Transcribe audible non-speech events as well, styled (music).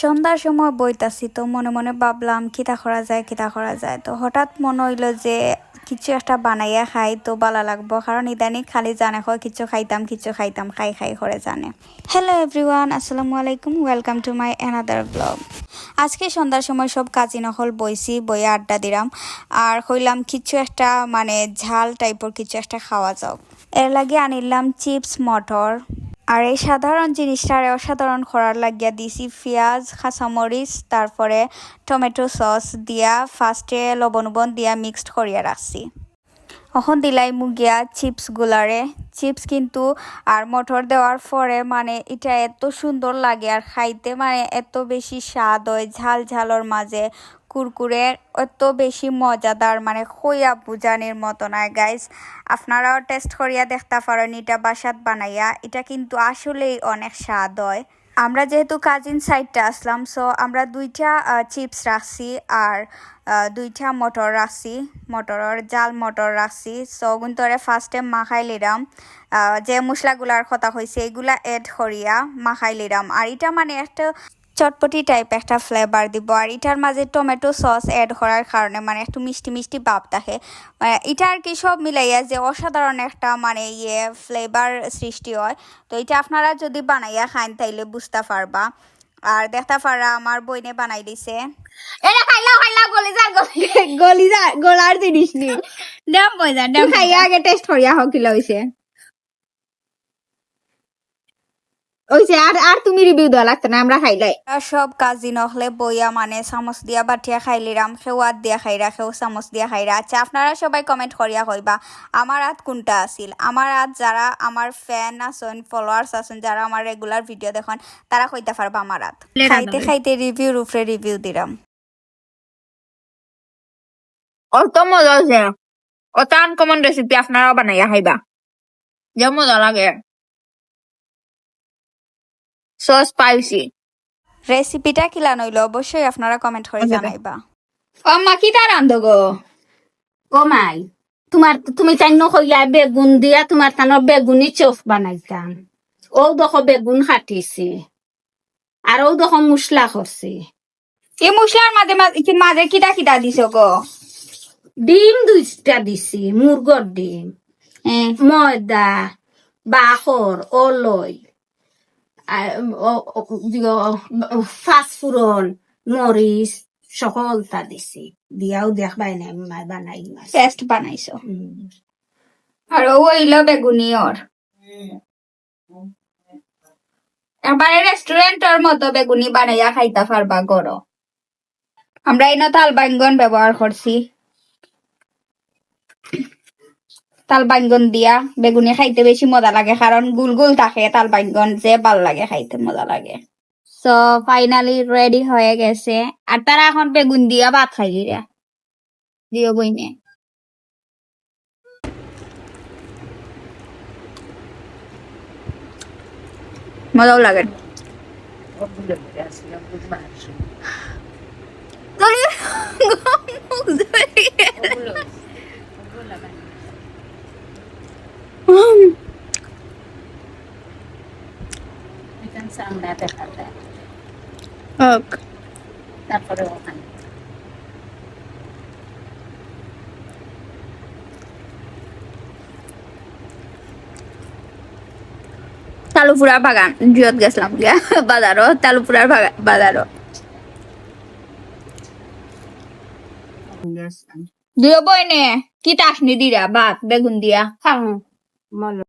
সন্ধ্যার সময় বইতাছি তো মনে মনে ভাবলাম, কিতা করা যায়, কিতা করা যায়? তো হঠাৎ মনে হইল যে কিছু একটা বানাইয়া খাই তো ভালো লাগবো। কারণ ইদানিং খালি জানে হয় কিছু খাইতাম কিছু খাইতাম, খাই খাই করে জানে। হ্যালো এভরিওয়ান আসসালামু আলাইকুম welcome to my another blog আজকে সন্ধ্যার সময় সব কাজী নকল বইছি, বইয়ে আড্ডা দিলাম আর কইলাম কিছু একটা মানে ঝাল টাইপের কিছু একটা খাওয়া যাও এর লাগে আনিলাম চিপস, মটর। আর এই সাধারণ জিনিসটার অসাধারণ করার লাগিয়া দিছি। পেঁয়াজ, কাঁচামরিচ, তারপরে টমেটো সস দিয়া ফার্স্টে লবণ উবন দিয়া মিক্সড করিয়া রাখছি। এখন দিলাই মুগিয়া চিপস গুলারে। চিপস কিন্তু আর মটর দেওয়ার পরে মানে এটা এত সুন্দর লাগে আর খাইতে মানে এত বেশি স্বাদ হয় ঝাল ঝালর মাঝে। কুরকুরে অত বেশি মজাদার মানে খইয়া বুজানির মতো নয় গাইস আপনারাও টেস্ট করিয়া দেখতে পারেন, এটা বাসাত বানাইয়া। এটা কিন্তু আসলেই অনেক স্বাদ হয়। আমরা যেহেতু কাজিন সাইডটা আসলাম সো আমরা দুইটা চিপস রাখছি আর দুইটা মটর রাখছি, মটরের জাল মটর রাখছি। সো গুন্তরে ফার্স্টে মাখাই লিরাম যে মশলাগুলার কথা হয়েছে এগুলা এড করিয়া মাখাই লিরাম আর এটা মানে একটা চটপটি টাইপ একটা ফ্লেভার দিব আর এটার মাঝে টমেটো সস অ্যাড করার কারণে মানে একটু মিষ্টি মিষ্টি ভাব থাকে। মানে এটা আর কি সব মিলাইয়া যে অসাধারণ একটা মানে ইয়ে ফ্লেভার সৃষ্টি হয়। তো এটা আপনারা যদি বানাইয়া খান তাইলে বুঝতে পারবা। আর দেখতে পারা আমার বইনে বানাই দিছে। এটা খাইলা খাইলা গলি যা গলি- যা। গলার জিনিস নি। ডেম মজা তুই খাইয়া আগে টেস্ট করিয়া হোক কিলা হইছে হইছে আর আর তুমি রিভিউ দেওয়া লাগতো না আমরা খাইলাই সব কাজি নহলে বইয়া মানে চামচ দিয়া বাটিয়া খাইলিরাম সেওয়াত দিয়া খাইরা সেও চামচ দিয়া খাইরা আচ্ছা আপনারা সবাই কমেন্ট করিয়া কইবা আমার হাত কোনটা আছিল? আমার হাত যারা আমার ফ্যান আছেন ফলোয়ার্স আছেন যারা আমার রেগুলার ভিডিও দেখেন তারা কইতে পারবা আমার Plate খাইতে। খাইতে রিভিউর উপরে রিভিউ দিলাম অত মজা হয়েছে অত আনকমন রেসিপি আপনারাও বানাইয়া খাইবা। যে মজা লাগে। সো স্পাইসি রেসিপিটা কিলা নইল অবশ্যই আপনারা কমেন্ট করে জানাইবা। অম্মা কি তার আন্দ গো? ও মাই তোমার তুমি তাই নকইয়া বেগুন দিয়া তোমার তানো বেগুনি চপ বানাইতাম ও দেখো বেগুন কাটিছে আর ও দেখো মশলা করছে এই মশলার মাঝে মাঝে মাঝে কিটা কিটা দিছ গো? ডিম দুইটা দিছি মুরগর ডিম ময়দা বাখর অলই ফাঁসফুরন মরিচ সকলটা দিছি। দিয়াও দেখবাই নাই মাই বানাই পেস্ট বানাইছো। আর ও হইল বেগুনি ওর। এবারে রেস্টুরেন্টের মতো বেগুনি বানাইয়া খাইতে পারবা গরো আমরা এনে তাল ব্যবহার করছি। তাল বাইঙ্গন দিয়া বেগুনি খাইতে বেশি মজা লাগে কারণ গুল গুল থাকে তাল বাইঙ্গন যে ভালো লাগে খাইতে মজা লাগে। সো ফাইনালি রেডি হয়ে গেছে। আর তারা এখন বেগুন দিয়া ভাত খাই দিও বইনে। মজাও লাগে। (laughs) তারপরে ওখানে তালুপুরা বাগান জিয়ত গেছিলাম গিয়া বাজারও তালুপুরার বাগা- বাজারও দিও বইনে কি টাসনি দিরা ভাত বেগুন দিয়া খাও মলো